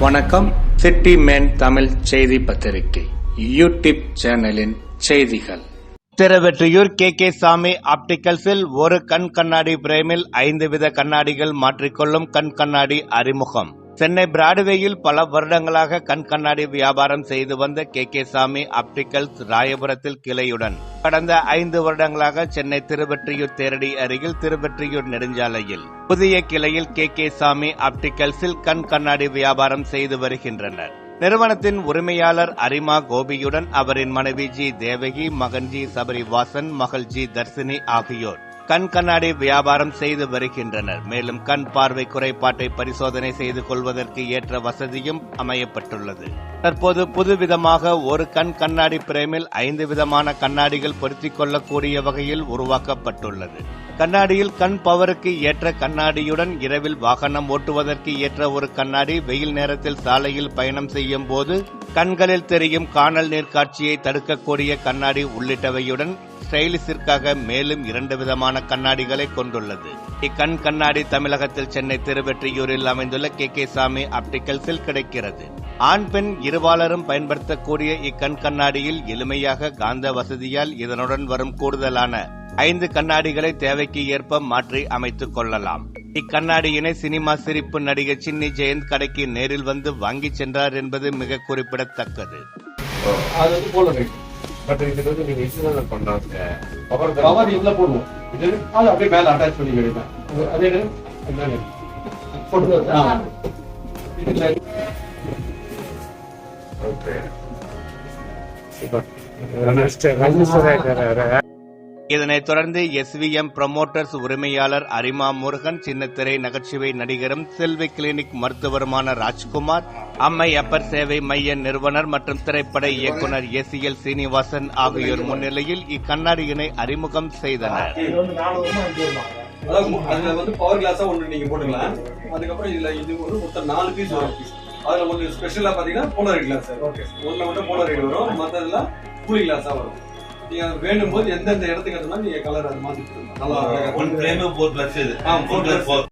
வணக்கம். City man Tamil செய்தி பத்திரிகை யூடியூப் சேனலின் செய்திகள். திருவெற்றியூர் கே. கே. சாமி ஆப்டிகல்ஸில் ஒரு கண் கண்ணாடி பிரேமில் ஐந்து வித கண்ணாடிகள் மாற்றிக்கொள்ளும் கண் கண்ணாடி அறிமுகம். சென்னை பிராட்வேயில் பல வருடங்களாக கண் கண்ணாடி வியாபாரம் செய்து வந்த கே. கே. சாமி ஆப்டிகல்ஸ் ராயபுரத்தில் கிளையுடன். கடந்த ஐந்து வருடங்களாக சென்னை திருவெற்றியூர் தேரடி அருகில் திருவெற்றியூர் நெடுஞ்சாலையில். புதிய கிளையில் கே. கே. சாமி ஆப்டிகல்ஸில் கண் கண்ணாடி வியாபாரம் செய்து வருகின்றனர். நிறுவனத்தின் உரிமையாளர் அரிமா கோபியுடன் அவரின் மனைவி ஜி. தேவகி மகன் ஜி. சபரிவாசன் மகள் ஜி. தர்சினி ஆகியோர். கண் கண்ணாடி வியாபாரம் செய்து வருகின்றனர். மேலும் கண் பார்வை குறைபாட்டை பரிசோதனை செய்து கொள்வதற்கு ஏற்ற வசதியும் அமையப்பட்டுள்ளது. தற்போது புதுவிதமாக ஒரு கண் கண்ணாடி பிரேமில் ஐந்து விதமான கண்ணாடிகள் பொருத்திக் கொள்ளக்கூடிய வகையில் உருவாக்கப்பட்டுள்ளது. கண்ணாடியில் கண் பவருக்கு ஏற்ற கண்ணாடியுடன் இரவில் வாகனம் ஓட்டுவதற்கு ஏற்ற ஒரு கண்ணாடி வெயில் நேரத்தில் சாலையில் பயணம் செய்யும் போது கண்களில் தெரியும் காணல் நீர் காட்சியை தடுக்கக்கூடிய கண்ணாடி உள்ளிட்டவையுடன் ஸ்டைலிஷிற்காக மேலும் இரண்டு விதமான கண்ணாடிகளை கொண்டுள்ளது. இக்கண் கண்ணாடி தமிழகத்தில் சென்னை திருவெற்றியூரில் அமைந்துள்ள கே. கே. சாமி ஆப்டிகல்ஸில் கிடைக்கிறது. ஆண் பெண் இருபாலரும் பயன்படுத்தக்கூடிய இக்கண் கண்ணாடியில் எளிமையாக காந்த வசதியால் இதனுடன் வரும் கூடுதலான ஐந்து கண்ணாடிகளை தேவைக்கு ஏற்ப மாற்றி அமைத்துக் கொள்ளலாம். இக்கண்ணாடியினை சினிமா சிரிப்பு நடிகர் சின்னி ஜெயந்த் கடைக்கு நேரில் வந்து வாங்கிச் சென்றார் என்பது மிக குறிப்பிடத்தக்கது. அது பட் இதுக்கு வந்து நீங்க இன்சுலேட் பண்ணாங்க பவர் கவர் இதுல போடுவோம் இது அது அப்படியே மேல அட்டாச் பண்ணி கிடைக்கும் அதே நேரம் என்னங்க போட்டு ஆ. இதுல ஓகே இப்போ இதனைத் தொடர்ந்து எஸ்விஎம் ப்ரமோட்டர்ஸ் உரிமையாளர் அரிமா முருகன் சின்னத்திரை நகைச்சுவை நடிகரும் செல்வி கிளினிக் மருத்துவருமான ராஜ்குமார் அம்மை அப்பர் சேவை மைய நிறுவனர் மற்றும் திரைப்பட இயக்குனர் எஸ் சீனிவாசன் ஆகியோர் முன்னிலையில் இக்கண்ணாடியினை அறிமுகம் செய்தனர். அதாவது மு- அதுல வந்து பவர் கிளாஸா ஒண்ணு நீங்க போட்டுக்கலாம். அதுக்கப்புறம் இதுல இது வந்து மொத்தம் நாலு பீஸ் வரும். பீஸ் அதுல உங்களுக்கு ஸ்பெஷலா பாத்தீங்கன்னா போலரைட் கிளாஸ் ஓகே ஒண்ணுல மட்டும் போலரைட் வரும். மத்ததுல கூலிங் கிளாஸா வரும். நீங்க வேணும் போது எந்தெந்த இடத்துக்கு மாதிரி நீங்க கலர் அது மாத்தி போட்டுக்கலாம். நல்லா அழகா ஒன் ஃப்ரேம் ஃபோர் பிளஸ் இது. ஆ, ஃபோர் பிளஸ் ஃபோர்